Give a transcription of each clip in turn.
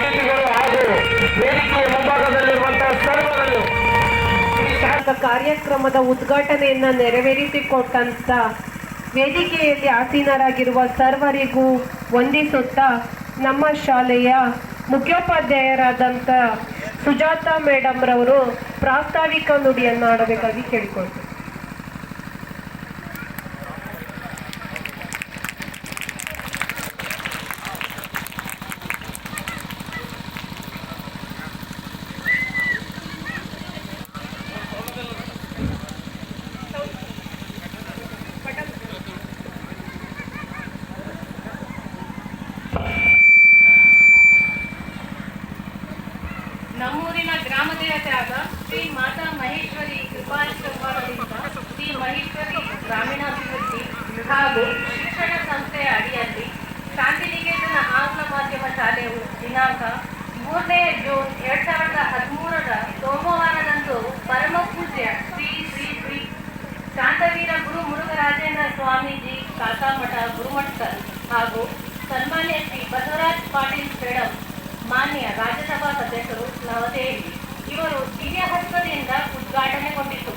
ಅತಿಥಿಗಳು ಹಾಗೂ ವೇದಿಕೆಯ ಮುಂಭಾಗದಲ್ಲಿರುವಂತಹ ಈ ಕಾರ್ಯಕ್ರಮದ ಉದ್ಘಾಟನೆಯನ್ನ ನೆರವೇರಿಸಿಕೊಟ್ಟಂತ ವೇದಿಕೆಯಲ್ಲಿ ಆಸೀನರಾಗಿರುವ ಸರ್ವರಿಗೂ ವಂದಿಸುತ್ತಾ ನಮ್ಮ ಶಾಲೆಯ ಮುಖ್ಯೋಪಾಧ್ಯಾಯರಾದಂಥ ಸುಜಾತಾ ಮೇಡಮ್ ರವರು ಪ್ರಾಸ್ತಾವಿಕ ನುಡಿಯನ್ನು ಆಡಬೇಕಾಗಿ ಕೇಳಿಕೊಳ್ತೀನಿ. ಶ್ರೀ ಮಾತಾ ಮಹೇಶ್ವರಿ ಕೃಪಾಶ್ರಮದಿಂದ ಶ್ರೀ ಮಹೇಶ್ವರಿ ಗ್ರಾಮೀಣಾಭಿವೃದ್ಧಿ ಹಾಗೂ ಶಿಕ್ಷಣ ಸಂಸ್ಥೆಯ ಅಡಿಯಲ್ಲಿ ಶಾಂತಿನಿಕೇತನ ಆಂಗ್ಲ ಮಾಧ್ಯಮ ಶಾಲೆಯು ದಿನಾಂಕ ಮೂರನೇ ಜೂನ್ ಎರಡ್ ಸಾವಿರದ ಹದಿಮೂರರ ಸೋಮವಾರದಂದು ಪರಮ ಪೂಜ್ಯ ಶ್ರೀ ಶ್ರೀ ಶ್ರೀ ಶಾಂತವೀರ ಗುರು ಮುರುಘರಾಜೇಂದ್ರ ಸ್ವಾಮೀಜಿ ಕಾಕಾಮಠ ಗುರುಮಠ ಹಾಗೂ ಸನ್ಮಾನ್ಯ ಶ್ರೀ ಬಸವರಾಜ್ ಪಾಟೀಲ್ ಮೇಡಮ್ ಮಾನ್ಯ ರಾಜ್ಯಸಭಾ ಸದಸ್ಯರು ನವದೆಹಲಿ ಹಸ್ತದಿಂದ ಉದ್ಘಾಟನೆಗೊಂಡಿತು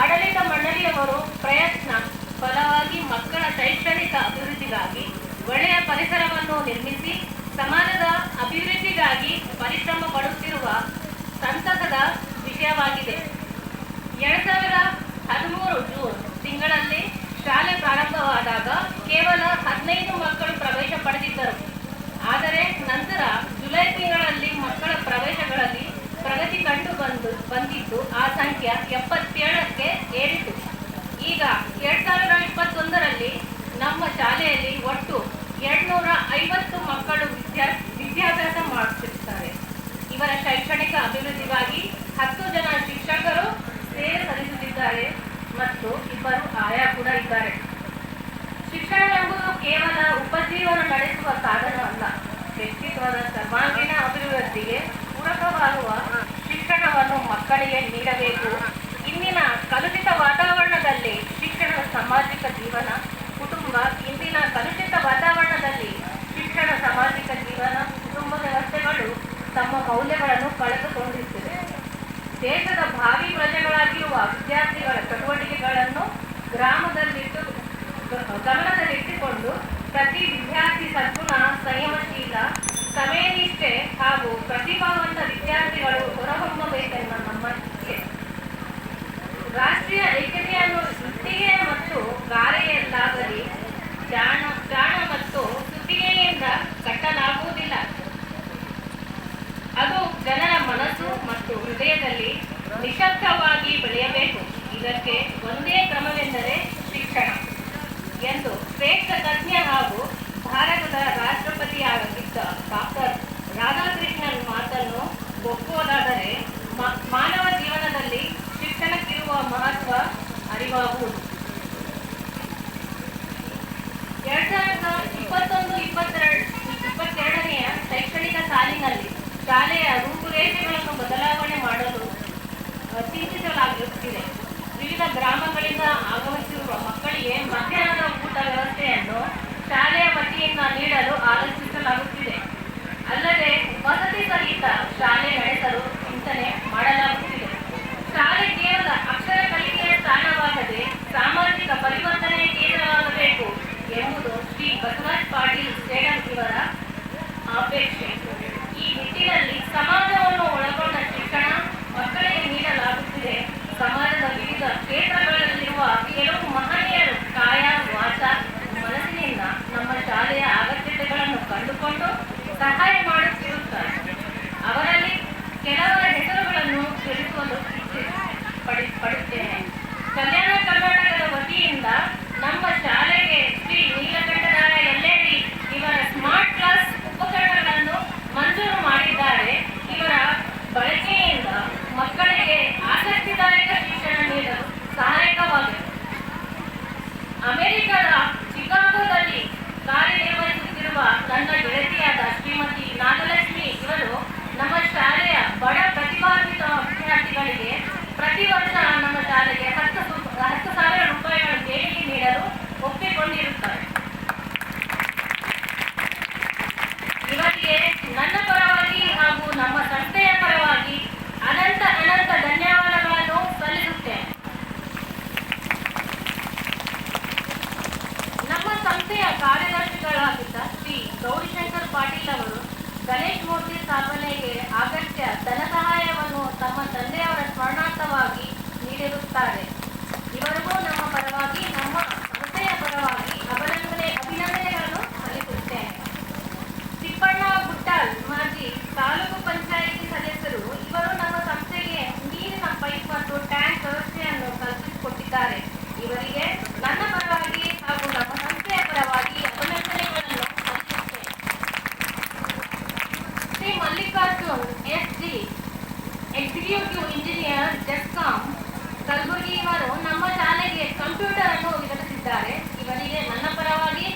ಆಡಳಿತ ಮಂಡಳಿಯವರು ಪ್ರಯತ್ನ ಫಲವಾಗಿ ಮಕ್ಕಳ ಶೈಕ್ಷಣಿಕ ಅಭಿವೃದ್ಧಿಗಾಗಿ ಒಳ್ಳೆಯ ಪರಿಸರವನ್ನು ನಿರ್ಮಿಸಿ ಸಮಾಜದ ಅಭಿವೃದ್ಧಿಗಾಗಿ ಬಂದು ಬಂದಿದ್ದು, ಆ ಸಂಖ್ಯೆ ಎಪ್ಪತ್ತೇಳಕ್ಕೆ ಏರಿತು. ಈಗ ಎರಡ್ ಸಾವಿರದ ಇಪ್ಪತ್ತೊಂದರಲ್ಲಿ ನಮ್ಮ ಶಾಲೆಯಲ್ಲಿ ಒಟ್ಟು ಎರಡ್ನೂರ ಐವತ್ತು ಮಕ್ಕಳು ವಿದ್ಯಾ, ವಿದ್ಯಾಭ್ಯಾಸ ಮಾಡುತ್ತಿರುತ್ತಾರೆ ಇವರ ಶೈಕ್ಷಣಿಕ ಅಭಿವೃದ್ಧಿಗಾಗಿ ಹತ್ತು ಜನ ಶಿಕ್ಷಕರು ಸೇವೆ ಸಲ್ಲಿಸುತ್ತಿದ್ದಾರೆ ಮತ್ತು ಇಬ್ಬರು ಆಯಾ ಕೂಡ ಇದ್ದಾರೆ. ಶಿಕ್ಷಣ ಎಂಬುದು ಕೇವಲ ಉಪಜೀವನ ಗಮನದಲ್ಲಿಟ್ಟುಕೊಂಡು ಪ್ರತಿ ವಿದ್ಯಾರ್ಥಿ ಸದ್ಗುಣ ಸಂಯಮಶೀಲ, ಸಮಯನಿಷ್ಠೆ ಹಾಗೂ ಪ್ರತಿಭಾವಂತ ವಿದ್ಯಾರ್ಥಿಗಳು ಹೊರಹೊಮ್ಮಬೇಕೆಂಬ ನಮ್ಮ ಇಚ್ಛೆ ರಾಷ್ಟ್ರೀಯ ಐಕ್ಯತೆಯನ್ನು ಸುತ್ತಿಗೆ ಮತ್ತು ಗಾರೆಯಲ್ಲಾಗಲಿ ಜಾಣ ಜಾಣ ಮತ್ತು ಸುತ್ತಿಗೆಯಿಂದ ಕಟ್ಟಲಾಗುವುದಿಲ್ಲ ಅದು ಜನರ ಮನಸ್ಸು ಮತ್ತು ಹೃದಯದಲ್ಲಿ ನಿಶಬ್ದವಾಗಿ ಬೆಳೆಯಬೇಕು. ಇದಕ್ಕೆ ಒಂದೇ ಕ್ರಮವೆಂದರೆ ಅರಿವಾಗುವುದು ಎರಡ್ ಸಾವಿರದ ಇಪ್ಪತ್ತೊಂದು, ಇಪ್ಪತ್ತೆರಡು, ಇಪ್ಪತ್ತೆರಡನೆಯ ಶೈಕ್ಷಣಿಕ ಸಾಲಿನಲ್ಲಿ ಶಾಲೆಯ ರೂಪುರೇಷೆಗಳನ್ನು ಬದಲಾವಣೆ ಮಾಡಲು ಚಿಂತಿಸಲಾಗುತ್ತಿದೆ. ವಿವಿಧ ಗ್ರಾಮಗಳಿಂದ ಆಗಮಿಸಿರುವ ಮಕ್ಕಳಿಗೆ ಮಧ್ಯಾಹ್ನದ ಊಟ ವ್ಯವಸ್ಥೆಯನ್ನು ಶಾಲೆಯ ವತಿಯಿಂದ ನೀಡಲು ಆಲೋಚಿಸಲಾಗುತ್ತಿದೆ స్థాపన ఆకర్ ಎಕ್ಸಿಕ್ಯೂಟಿವ್ ಇಂಜಿನಿಯರ್ ಜೆಸ್ಕಾಂ ಕಲಬುರಗಿ ಅವರು ನಮ್ಮ ಶಾಲೆಗೆ ಕಂಪ್ಯೂಟರ್ ಅನ್ನು ವಿವರಿಸಿದ್ದಾರೆ ಇವರಿಗೆ ನನ್ನ ಪರವಾಗಿ